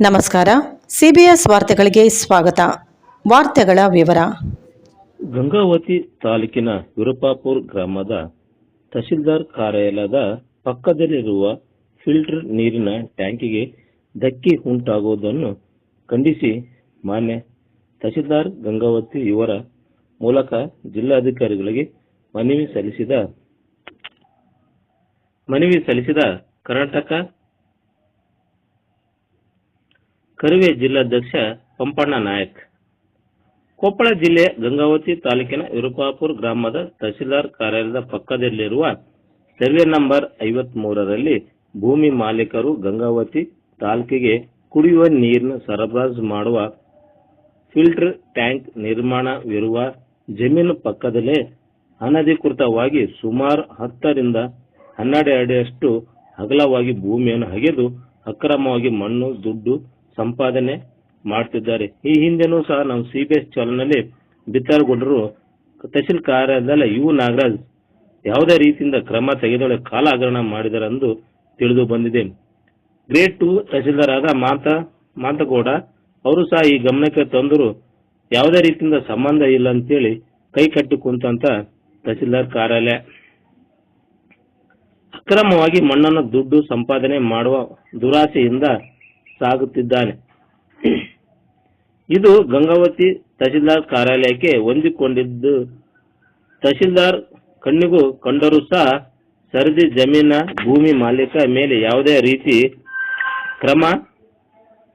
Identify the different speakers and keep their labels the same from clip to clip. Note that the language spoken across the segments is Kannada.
Speaker 1: ನಮಸ್ಕಾರ. ಸಿಬಿಎಸ್ ವಾರ್ತೆಗಳಿಗೆ ಸ್ವಾಗತ. ವಾರ್ತೆಗಳ ವಿವರ.
Speaker 2: ಗಂಗಾವತಿ ತಾಲೂಕಿನ ವಿರುಪಾಪುರ್ ಗ್ರಾಮದ ತಹಶೀಲ್ದಾರ್ ಕಾರ್ಯಾಲಯದ ಪಕ್ಕದಲ್ಲಿರುವ ಫಿಲ್ಟರ್ ನೀರಿನ ಟ್ಯಾಂಕಿಗೆ ಧಕ್ಕೆ ಉಂಟಾಗುವುದನ್ನು ಖಂಡಿಸಿ ಮಾನ್ಯ ತಹಶೀಲ್ದಾರ್ ಗಂಗಾವತಿ ಇವರ ಮೂಲಕ ಜಿಲ್ಲಾಧಿಕಾರಿಗಳಿಗೆ ಮನವಿ ಸಲ್ಲಿಸಿದ ಮನವಿ ಸಲ್ಲಿಸಿದ ಕರ್ನಾಟಕ ಕರುವೆ ಜಿಲ್ಲಾಧ್ಯಕ್ಷ ಪಂಪಣ್ಣ ನಾಯಕ್. ಕೊಪ್ಪಳ ಜಿಲ್ಲೆ ಗಂಗಾವತಿ ತಾಲೂಕಿನ ವಿರುಪಾಪುರ ಗ್ರಾಮದ ತಹಸೀಲ್ದಾರ್ ಕಾರ್ಯಾಲಯದ ಪಕ್ಕದಲ್ಲಿರುವ ಸರ್ವೆ ನಂಬರ್ ಐವತ್ ಮೂರರಲ್ಲಿ ಭೂಮಿ ಮಾಲೀಕರು ಗಂಗಾವತಿ ತಾಲೂಕಿಗೆ ಕುಡಿಯುವ ನೀರಿನ ಸರಬರಾಜು ಮಾಡುವ ಫಿಲ್ಟರ್ ಟ್ಯಾಂಕ್ ನಿರ್ಮಾಣವಿರುವ ಜಮೀನು ಪಕ್ಕದಲ್ಲೇ ಅನಧಿಕೃತವಾಗಿ ಸುಮಾರು ಹತ್ತರಿಂದ ಹನ್ನೆರಡು ಅಡಿಯಷ್ಟು ಅಗಲವಾಗಿ ಭೂಮಿಯನ್ನು ಅಗೆದು ಅಕ್ರಮವಾಗಿ ಮಣ್ಣು, ದುಡ್ಡು ಸಂಪಾದನೆ ಮಾಡ್ತಿದ್ದಾರೆ. ಈ ಹಿಂದೆನೂ ಸಹ ನಾವು ಸಿಬಿಎಸ್ ಚಾಲನಲ್ಲಿ ಬಿತ್ತರಗೊಂಡರು ತಹಸೀಲ್ ಕಾರ್ಯಾಲಯದಲ್ಲಿ ಯು ನಾಗರಾಜ್, ಯಾವುದೇ ರೀತಿಯಿಂದ ಕ್ರಮ ತೆಗೆದೊಳಗೆ ಕಾಲ ಹಗರಣ ಮಾಡಿದರೆಂದು ತಿಳಿದು ಬಂದಿದೆ. ಗ್ರೇಡ್ ಟು ತಹಶೀಲ್ದಾರ್ ಆದ ಮಾತ, ಮಾತಗೌಡ, ಅವರು ಸಹ ಈ ಗಮನಕ್ಕೆ ತಂದರು, ಯಾವುದೇ ರೀತಿಯಿಂದ ಸಂಬಂಧ ಇಲ್ಲ ಅಂತೇಳಿ ಕೈ ಕಟ್ಟಿ ಕುಂತ ತಹಸೀಲ್ದಾರ್ ಕಾರ್ಯಾಲಯ. ಅಕ್ರಮವಾಗಿ ಮಣ್ಣನ್ನು ದುಡ್ಡು ಸಂಪಾದನೆ ಮಾಡುವ ದುರಾಸೆಯಿಂದ ಸಾಗುತ್ತಿದ್ದಾನೆ. ಇದು ಗಂಗಾವತಿ ತಹಶೀಲ್ದಾರ್ ಕಾರ್ಯಾಲಯಕ್ಕೆ ಹೊಂದಿಕೊಂಡಿದ್ದು. ತಹಶೀಲ್ದಾರ್ ಕಣ್ಣಿಗೂ ಕಂಡರೂ ಸಹ ಸರದಿ ಜಮೀನ ಭೂಮಿ ಮಾಲೀಕ ಮೇಲೆ ಯಾವುದೇ ರೀತಿ ಕ್ರಮ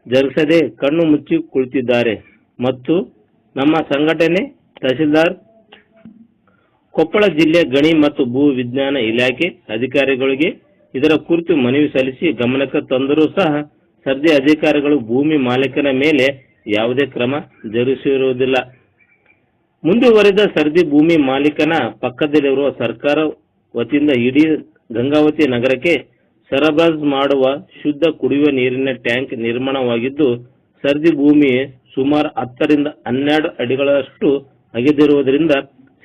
Speaker 2: ಜರುಗಿಸದೆ ಕಣ್ಣು ಮುಚ್ಚಿ ಕುಳಿತಿದ್ದಾರೆ. ಮತ್ತು ನಮ್ಮ ಸಂಘಟನೆ ತಹಶೀಲ್ದಾರ್ ಕೊಪ್ಪಳ ಜಿಲ್ಲೆ ಗಣಿ ಮತ್ತು ಭೂ ವಿಜ್ಞಾನ ಇಲಾಖೆ ಅಧಿಕಾರಿಗಳಿಗೆ ಇದರ ಕುರಿತು ಮನವಿ ಸಲ್ಲಿಸಿ ಗಮನಕ್ಕೆ ತಂದರೂ ಸಹ ಸದ್ಯ ಅಧಿಕಾರಿಗಳು ಭೂಮಿ ಮಾಲೀಕನ ಮೇಲೆ ಯಾವುದೇ ಕ್ರಮ ಜರುಗಿಸಿರುವುದಿಲ್ಲ. ಮುಂದುವರೆದ ಸರದಿ ಭೂಮಿ ಮಾಲೀಕನ ಪಕ್ಕದಲ್ಲಿರುವ ಸರ್ಕಾರ ವತಿಯಿಂದ ಇಡೀ ಗಂಗಾವತಿ ನಗರಕ್ಕೆ ಸರಬರಾಜು ಮಾಡುವ ಶುದ್ಧ ಕುಡಿಯುವ ನೀರಿನ ಟ್ಯಾಂಕ್ ನಿರ್ಮಾಣವಾಗಿದ್ದು, ಸರದಿ ಭೂಮಿ ಸುಮಾರು ಹತ್ತರಿಂದ ಹನ್ನೆರಡು ಅಡಿಗಳಷ್ಟು ಅಗೆದಿರುವುದರಿಂದ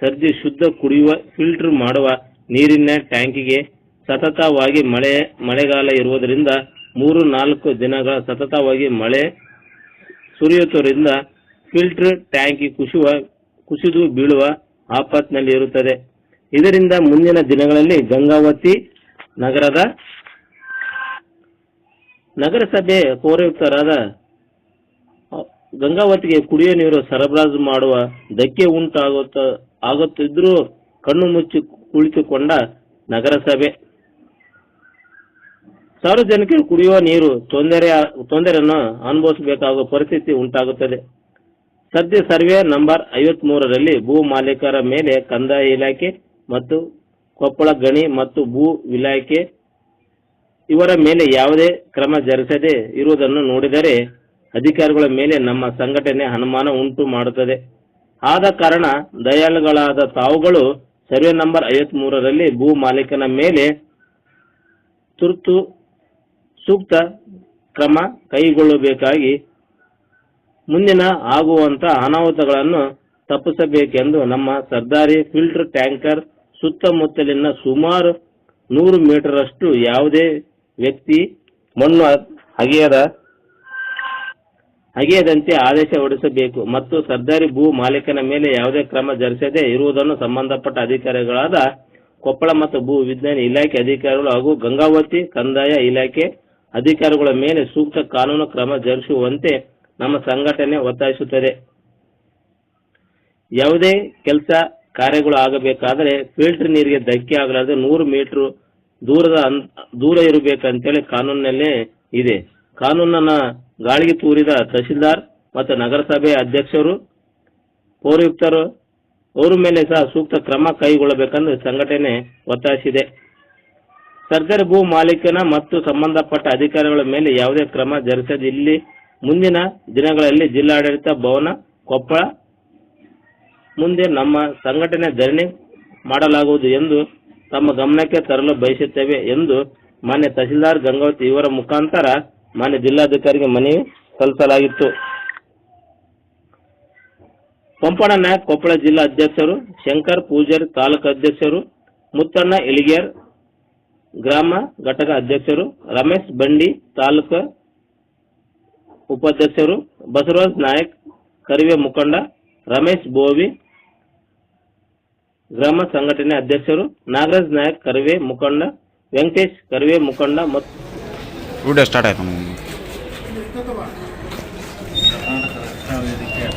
Speaker 2: ಸರ್ದಿ ಶುದ್ಧ ಕುಡಿಯುವ ಫಿಲ್ಟರ್ ಮಾಡುವ ನೀರಿನ ಟ್ಯಾಂಕಿಗೆ ಸತತವಾಗಿ ಮಳೆ ಮಳೆಗಾಲ ಇರುವುದರಿಂದ ಮೂರು ನಾಲ್ಕು ದಿನಗಳ ಸತತವಾಗಿ ಮಳೆ ಸುರಿಯುವುದರಿಂದ ಫಿಲ್ಟರ್ ಟ್ಯಾಂಕಿ ಕುಸಿಯುವ, ಕುಸಿದು ಬೀಳುವ ಆಪತ್ನಲ್ಲಿ ಇರುತ್ತದೆ. ಇದರಿಂದ ಮುಂದಿನ ದಿನಗಳಲ್ಲಿ ಗಂಗಾವತಿ ನಗರದ ನಗರಸಭೆ ಪೌರಾಯುಕ್ತರಾದ ಗಂಗಾವತಿಗೆ ಕುಡಿಯುವ ನೀರು ಸರಬರಾಜು ಮಾಡುವ ಧಕ್ಕೆ ಉಂಟಾಗುತ್ತ, ಆಗುತ್ತಿದ್ರೂ ಕಣ್ಣು ಮುಚ್ಚಿ ಕುಳಿತುಕೊಂಡ ನಗರಸಭೆ. ಸಾರ್ವಜನಿಕರು ಕುಡಿಯುವ ನೀರು ತೊಂದರೆ ತೊಂದರೆಯನ್ನು ಅನುಭವಿಸಬೇಕಾಗುವ ಪರಿಸ್ಥಿತಿ ಉಂಟಾಗುತ್ತದೆ. ಸದ್ಯ ಸರ್ವೆ ನಂಬರ್ ಐವತ್ ಮೂರರಲ್ಲಿ ಭೂ ಮಾಲೀಕರ ಮೇಲೆ ಕಂದಾಯ ಇಲಾಖೆ ಮತ್ತು ಕೊಪ್ಪಳ ಗಣಿ ಮತ್ತು ಭೂ ಇಲಾಖೆ ಇವರ ಮೇಲೆ ಯಾವುದೇ ಕ್ರಮ ಜರುಗಿಸದೆ ಇರುವುದನ್ನು ನೋಡಿದರೆ ಅಧಿಕಾರಿಗಳ ಮೇಲೆ ನಮ್ಮ ಸಂಘಟನೆ ಅನುಮಾನ ಉಂಟು ಮಾಡುತ್ತದೆ. ಆದ ಕಾರಣ ದಯಾಳುಗಳಾದ ತಾವುಗಳು ಸರ್ವೆ ನಂಬರ್ ಐವತ್ ಮೂರರಲ್ಲಿ ಭೂ ಮಾಲೀಕನ ಮೇಲೆ ತುರ್ತು ಸೂಕ್ತ ಕ್ರಮ ಕೈಗೊಳ್ಳಬೇಕಾಗಿ ಮುಂದಿನ ಆಗುವಂತ ಅನಾಹುತಗಳನ್ನು ತಪ್ಪಿಸಬೇಕೆಂದು ನಮ್ಮ ಸರ್ದಾರಿ ಫಿಲ್ಟರ್ ಟ್ಯಾಂಕರ್ ಸುತ್ತಮುತ್ತಲಿನ ಸುಮಾರು ನೂರು ಮೀಟರ್ ಅಷ್ಟು ಯಾವುದೇ ವ್ಯಕ್ತಿ ಮಣ್ಣು ಅಗೆಯದ ಅಗೆಯದಂತೆ ಆದೇಶ ಹೊರಡಿಸಬೇಕು ಮತ್ತು ಸರ್ದಾರಿ ಭೂ ಮಾಲೀಕನ ಮೇಲೆ ಯಾವುದೇ ಕ್ರಮ ಜರುಗಿಸದೆ ಇರುವುದನ್ನು ಸಂಬಂಧಪಟ್ಟ ಅಧಿಕಾರಿಗಳಾದ ಕೊಪ್ಪಳ ಮತ್ತು ಭೂ ವಿಜ್ಞಾನ ಇಲಾಖೆ ಅಧಿಕಾರಿಗಳು ಹಾಗೂ ಗಂಗಾವತಿ ಕಂದಾಯ ಇಲಾಖೆ ಅಧಿಕಾರಿಗಳ ಮೇಲೆ ಸೂಕ್ತ ಕಾನೂನು ಕ್ರಮ ಜರುಗಿಸುವಂತೆ ನಮ್ಮ ಸಂಘಟನೆ ಒತ್ತಾಯಿಸುತ್ತದೆ. ಯಾವುದೇ ಕೆಲಸ ಕಾರ್ಯಗಳು ಆಗಬೇಕಾದರೆ ಫಿಲ್ಟರ್ ನೀರಿಗೆ ಧಕ್ಕೆ ಆಗಲಾರದೆ ನೂರು ಮೀಟರ್ ದೂರದ ದೂರ ಇರಬೇಕಂತೇಳಿ ಕಾನೂನಿನಲ್ಲೇ ಇದೆ. ಕಾನೂನನ್ನ ಗಾಳಿಗೆ ತೂರಿದ ತಹಶೀಲ್ದಾರ್ ಮತ್ತು ನಗರಸಭೆ ಅಧ್ಯಕ್ಷರು, ಪೌರಯುಕ್ತರು, ಅವರ ಮೇಲೆ ಸಹ ಸೂಕ್ತ ಕ್ರಮ ಕೈಗೊಳ್ಳಬೇಕೆಂದು ಸಂಘಟನೆ ಒತ್ತಾಯಿಸಿದೆ. ಸರ್ಕಾರಿ ಭೂ ಮಾಲೀಕನ ಮತ್ತು ಸಂಬಂಧಪಟ್ಟ ಅಧಿಕಾರಿಗಳ ಮೇಲೆ ಯಾವುದೇ ಕ್ರಮ ಜರುಗಿಸದೆ ಇಲ್ಲಿ ಮುಂದಿನ ದಿನಗಳಲ್ಲಿ ಜಿಲ್ಲಾಡಳಿತ ಭವನ, ಕೊಪ್ಪಳ ಮುಂದೆ ನಮ್ಮ ಸಂಘಟನೆ ಧರಣಿ ಮಾಡಲಾಗುವುದು ಎಂದು ತಮ್ಮ ಗಮನಕ್ಕೆ ತರಲು ಬಯಸುತ್ತೇವೆ ಎಂದು ಮಾನ್ಯ ತಹಸೀಲ್ದಾರ್ ಗಂಗಾವತಿ ಇವರ ಮುಖಾಂತರ ಮಾನ್ಯ ಜಿಲ್ಲಾಧಿಕಾರಿಗೆ ಮನವಿ ಸಲ್ಲಿಸಲಾಗಿತ್ತು. ಪಂಪಣ್ಣ ನಾಯಕ್ ಕೊಪ್ಪಳ ಜಿಲ್ಲಾ ಅಧ್ಯಕ್ಷರು, ಶಂಕರ್ ಪೂಜಾರಿ ತಾಲೂಕು ಅಧ್ಯಕ್ಷರು, ಮುತ್ತಣ್ಣ ಇಳಿಗೇರ್ ಗ್ರಾಮ ಘಟಕ ಅಧ್ಯಕ್ಷರು ರಮೇಶ್ ಬಂಡಿ ತಾಲೂಕು ಉಪಾಧ್ಯಕ್ಷರು ಬಸವರಾಜ್ ನಾಯಕ್ ಕರಿವೆ ಮುಖಂಡ ರಮೇಶ್ ಬೋವಿ ಗ್ರಾಮ ಸಂಘಟನೆ ಅಧ್ಯಕ್ಷರು ನಾಗರಾಜ್ ನಾಯಕ್ ಕರಿವೆ ಮುಖಂಡ ವೆಂಕಟೇಶ್ ಕರಿವೆ ಮುಖಂಡ ಮತ್ತು
Speaker 3: ವಿಡಿಯೋ ಸ್ಟಾರ್ಟ್ ಆಯ್ತು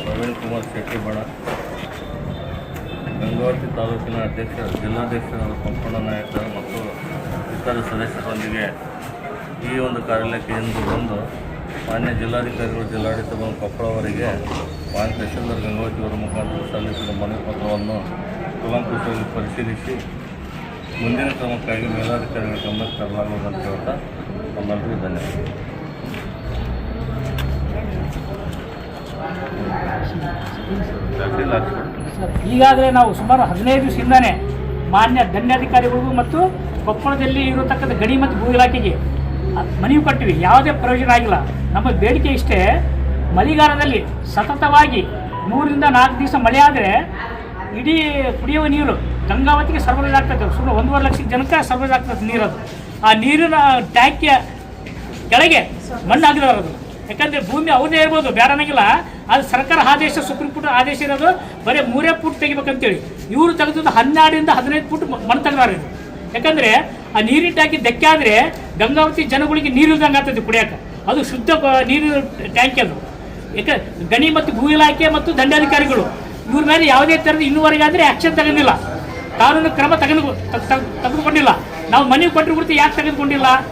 Speaker 4: ಪ್ರವೀಣ್ ಕುಮಾರ್ ಶೆಟ್ಟಿ ಬಣ ಗಂಗಾವತಿ ತಾಲೂಕಿನ ಅಧ್ಯಕ್ಷ ಜಿಲ್ಲಾಧ್ಯಕ್ಷರಾದ ಪಂಪಣ್ಣ ನಾಯಕ ಮತ್ತು ಇತರ ಸದಸ್ಯರೊಂದಿಗೆ ಈ ಒಂದು ಕಾರ್ಯಾಲಯಕ್ಕೆ ಇಂದು ಬಂದು ಮಾನ್ಯ ಜಿಲ್ಲಾಧಿಕಾರಿಗಳು ಜಿಲ್ಲಾಡಳಿತ ಬಂದು ಕೊಪ್ಪಳ ಅವರಿಗೆ ಮಾನ್ಯ ತಹಶೀಲ್ದಾರ್ ಗಂಗಾವತಿ ಅವರ ಮುಖಾಂತರ ಸಲ್ಲಿಸಿದ ಮನವಿ ಪತ್ರವನ್ನು ಕುಲಂಕುಶವಾಗಿ ಪರಿಶೀಲಿಸಿ ಮುಂದಿನ ಕ್ರಮಕ್ಕಾಗಿ ಮೇಲಾಧಿಕಾರಿಗಳ ಗಮನಕ್ಕೆ ಅಂತ ಹೇಳ್ತಾ ನಮ್ಮೆಲ್ಲರಿಗೂ ಧನ್ಯವಾದ
Speaker 5: ಈಗಾಗಲೇ ನಾವು ಸುಮಾರು ಹದಿನೈದು ದಿವಸದಿಂದಾನೆ ಮಾನ್ಯ ದಂಡಾಧಿಕಾರಿಗಳಿಗೂ ಮತ್ತು ಕೊಪ್ಪಳದಲ್ಲಿ ಇರತಕ್ಕಂಥ ಗಣಿ ಮತ್ತು ಭೂ ಇಲಾಖೆಗೆ ಮನವಿ ಕೊಟ್ಟಿವಿ. ಯಾವುದೇ ಪ್ರಯೋಜನ ಆಗಿಲ್ಲ. ನಮ್ಮ ಬೇಡಿಕೆ ಇಷ್ಟೇ, ಮಳೆಗಾಲದಲ್ಲಿ ಸತತವಾಗಿ ಮೂರರಿಂದ ನಾಲ್ಕು ದಿವಸ ಮಳೆ ಆದರೆ ಇಡೀ ಕುಡಿಯುವ ನೀರು ಗಂಗಾವತಿಗೆ ಸರಬರಾಜು ಆಗ್ತದೆ. ಸುಮಾರು ಒಂದೂವರೆ ಲಕ್ಷ ಜನಕ್ಕೆ ಸರಬರಾಜು ಆಗ್ತದೆ ನೀರದು ಆ ನೀರಿನ ಟ್ಯಾಂಕಿಯ ಕೆಳಗೆ ಮಣ್ಣು ಅದು ಯಾಕಂದ್ರೆ ಭೂಮಿ ಅವ್ರದೇ ಇರ್ಬೋದು ಬೇಡನಾಗಿಲ್ಲ ಅದು ಸರ್ಕಾರ ಆದೇಶ, ಸುಪ್ರೀಂ ಕೋರ್ಟ್ ಆದೇಶ ಇರೋದು ಬರೀ ಮೂರೇ ಫುಟ್ ತೆಗಿಬೇಕಂತೇಳಿ. ಇವರು ತೆಗೆದಿದ್ದು ಹನ್ನೆರಡರಿಂದ ಹದಿನೈದು ಫುಟ್ ಮಣ್ಣು ತೆಗೆದಾರ. ಇದು ಯಾಕಂದ್ರೆ ಆ ನೀರಿನ ಟ್ಯಾಂಕಿ ಧಕ್ಕೆ ಆದರೆ ಗಂಗಾವತಿ ಜನಗಳಿಗೆ ನೀರು ಇಲ್ದಂಗೆ ಆಗ್ತದೆ ಕುಡಿಯೋಕೆ ಅದು ಶುದ್ಧ ನೀರು ಟ್ಯಾಂಕಿ ಅದು. ಯಾಕೆ, ಗಣಿ ಮತ್ತು ಭೂ ಇಲಾಖೆ ಮತ್ತು ದಂಡಾಧಿಕಾರಿಗಳು, ಇವ್ರ ಮೇಲೆ ಯಾವುದೇ ಥರದ ಇನ್ನೂವರೆಗೆ ಆದರೆ ಆ್ಯಕ್ಷನ್ ತಗೊಂಡಿಲ್ಲ. ಕಾನೂನು ಕ್ರಮ ತೆಗೆದು ತ- ತ- ತೆಗೆದುಕೊಂಡಿಲ್ಲ. ನಾವು ಮನೆಗೆ ಕೊಟ್ಟರು ಕುರಿತು ಯಾಕೆ ತೆಗೆದುಕೊಂಡಿಲ್ಲ?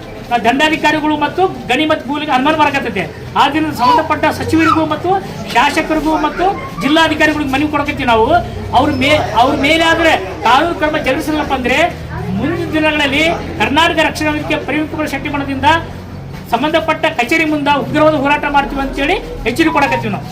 Speaker 5: ದಂಡಾಧಿಕಾರಿಗಳು ಮತ್ತು ಗಣಿ ಮತ್ತು ಭೂಲಿಗೆ ಅನುಮಾನ ಬರಕತ್ತೈತೆ. ಆದ್ದರಿಂದ ಸಂಬಂಧಪಟ್ಟ ಸಚಿವರಿಗೂ ಮತ್ತು ಶಾಸಕರಿಗೂ ಮತ್ತು ಜಿಲ್ಲಾಧಿಕಾರಿಗಳಿಗೆ ಮನವಿ ಕೊಡಕತ್ತೀವಿ ನಾವು. ಅವ್ರ ಮೇ, ಅವ್ರ ಮೇಲೆ ಆದರೆ ಕಾನೂನು ಕ್ರಮ ಜರುಗಿಸಲಪ್ಪ ಅಂದರೆ ಮುಂದಿನ ದಿನಗಳಲ್ಲಿ ಕರ್ನಾಟಕ ರಕ್ಷಣಾ ವೇದಿಕೆ ಪ್ರವೀಣ್ ಕುಮಾರ್ ಶೆಟ್ಟಿ ಸಂಬಂಧಪಟ್ಟ ಕಚೇರಿ ಮುಂದೆ ಉಗ್ರವಾದ ಹೋರಾಟ ಮಾಡ್ತೀವಿ ಅಂತೇಳಿ ಎಚ್ಚರಿಕೆ ಕೊಡಕತ್ತೀವಿ ನಾವು.